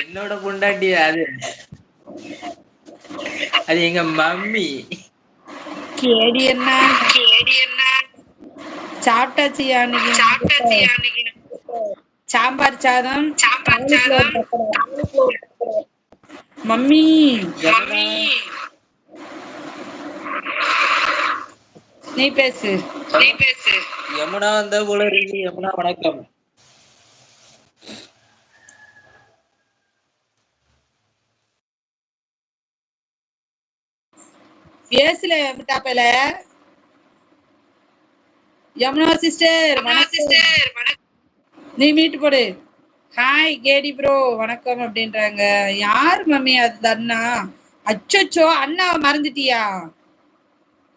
என்னோட பொண்டாட்டி அது. அது எங்க மம்மி. கேடி என்ன? சாப்பிட்டாச்சியா அன்னைக்கு சாம்பார் சாதம். காலிஃப்ளவர் பக்கோடா. மம்மி. யமுனா நீ பேசு. யமுனா வந்த போல இருக்கு? யமுனா வணக்கம்? பேசல டாப்பல யமுனா சிஸ்டர் வணக்கம் நீ மீட்டு போடு. ஹாய் கேடி ப்ரோ வணக்கம் அப்படின்றாங்க. யார் மம்மி அது அண்ணா அச்சோச்சோ அண்ணாவை மறந்துட்டியா?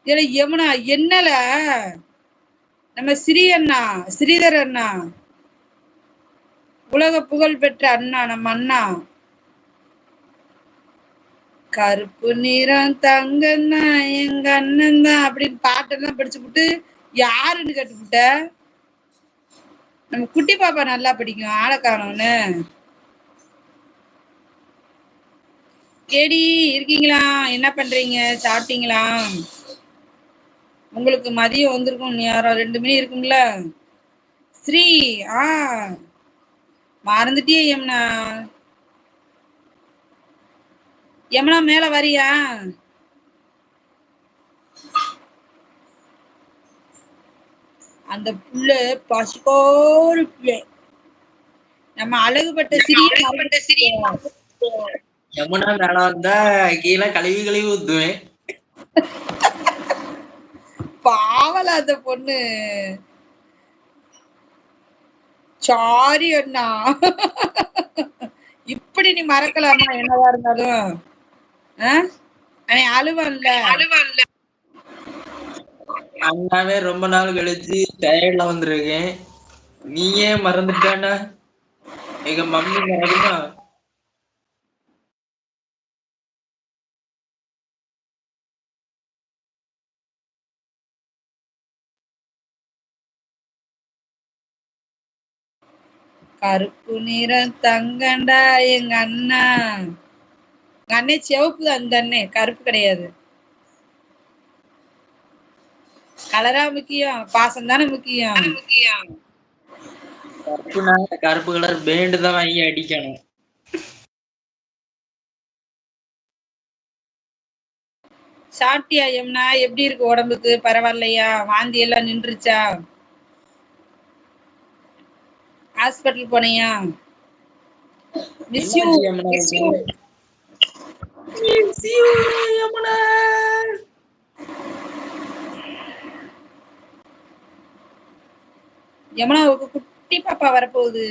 இல்ல யமுனா என்னல? நம்ம ஸ்ரீ அண்ணா ஸ்ரீதர் அண்ணா. உலக புகழ் பெற்ற அண்ணா நம்ம அண்ணா. கருப்பு நிறம் தங்கன்னா எங்க அண்ணன் தான் அப்படின்னு பாட்டெல்லாம் படிச்சு விட்டு யாருன்னு கேட்டுவிட்ட நம்ம குட்டி பாப்பா நல்லா படிக்கும் ஆளை காணோன்னு கேடி இருக்கீங்களா? என்ன பண்றீங்க? சாப்பிட்டீங்களா? உங்களுக்கு மதியம் வந்திருக்கும் நேரம் ரெண்டு மணி இருக்கும்ல. ஸ்ரீ ஆ. மறந்துட்டியே யமுனா யமுனா மேல வரியா? அந்த புள்ள பசுபோல் புள்ள. நம்ம அழகுபட்ட சிறிய யமுனா மேல வந்தா கீழே கழுவி கழுவி ஊத்துவேன். பாவல அந்த பொண்ணு. சாரி அண்ணா. இப்படி நீ மறக்கலாமா? என்னவா இருந்தாலும். அழுவான்ல அண்ணாவே ரொம்ப நாள் கழிச்சு டயர்ட்ல வந்திருக்கேன். நீயே மறந்துட்டானா எங்க மம்மி மறக்குமா? கருப்பு நிறம் தங்கண்டா எங்க அண்ணா. எங்க அண்ணே சிவப்பு அந்த அண்ணே கருப்பு கிடையாது. கலரா முக்கியம் பாசம் தானே முக்கியம். கருப்பு கலர் பேண்டு தான் வாங்கி அடிக்கணும். சாப்பிட்டியா யமுனா? எப்படி இருக்கு உடம்புக்கு? பரவாயில்லையா? வாந்தி எல்லாம் நின்றுச்சா ஹாஸ்பிட்டல் போனியா? Miss you miss you You, Yamuna யமுனாவுக்கு குட்டி பாப்பா வரப்போகுது.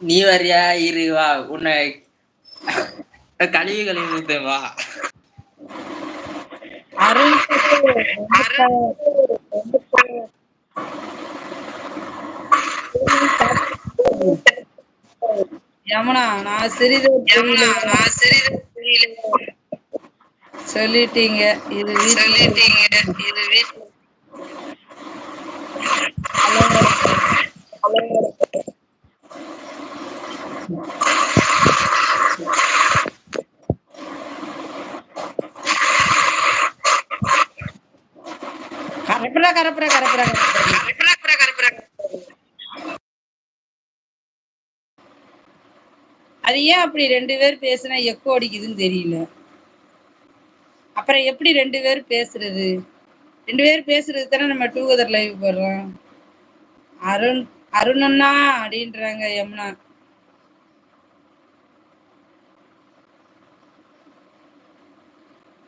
நீ வரியா? இரு வா. உன்னை கழுவி கழுவி வா. அருண் யமுனா நான் சிறிது சொல்லிட்டீங்க. இது வீட்டு கரப்புறா கரப்புறா கரப்புறா கரப்புறா அது ஏன் அப்படி ரெண்டு பேர் பேசுனா எக்கோ அடிக்குதுன்னு தெரியல. அப்புறம் எப்படி ரெண்டு பேர் பேசுறது? ரெண்டு பேர் பேசுறது தானே நம்ம டூகெதர் லைவ் போடுறோம். அருண் அருணண்ணா அப்படின்றாங்க யமுனா.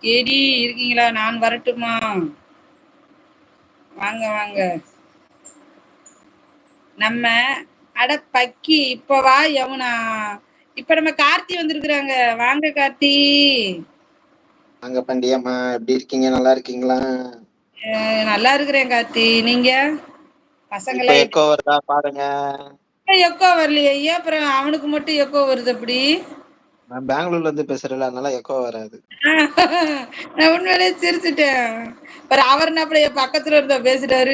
கேடி இருக்கீங்களா? நான் வரட்டுமா? வாங்க வாங்க. நம்ம அட பக்கி இப்ப வா யமுனா. இப்ப நம்ம கார்த்தி வந்திருக்கிறாங்க. வாங்க கார்த்தி. வாங்க பண்டியம்மா எப்படி இருக்கீங்க? நல்லா இருக்கீங்களா? நல்லா இருக்கிறேன் கார்த்தி. நீங்க? இப்ப பசங்களாம் எக்கோ வருதா? பாருங்க. எக்கோ வரலையே. ஏன் அப்புறம் அவனுக்கு மட்டும் எக்கோ வருது அப்படி? நான் பெங்களூர்ல இருந்து பேசுறேன் அதனால எக்கோ வராது. நான் உண்மையிலேயே சிரிச்சுட்டேன். ஒரு அவர் என்ன பக்கத்துல இருந்த பேசிட்டாரு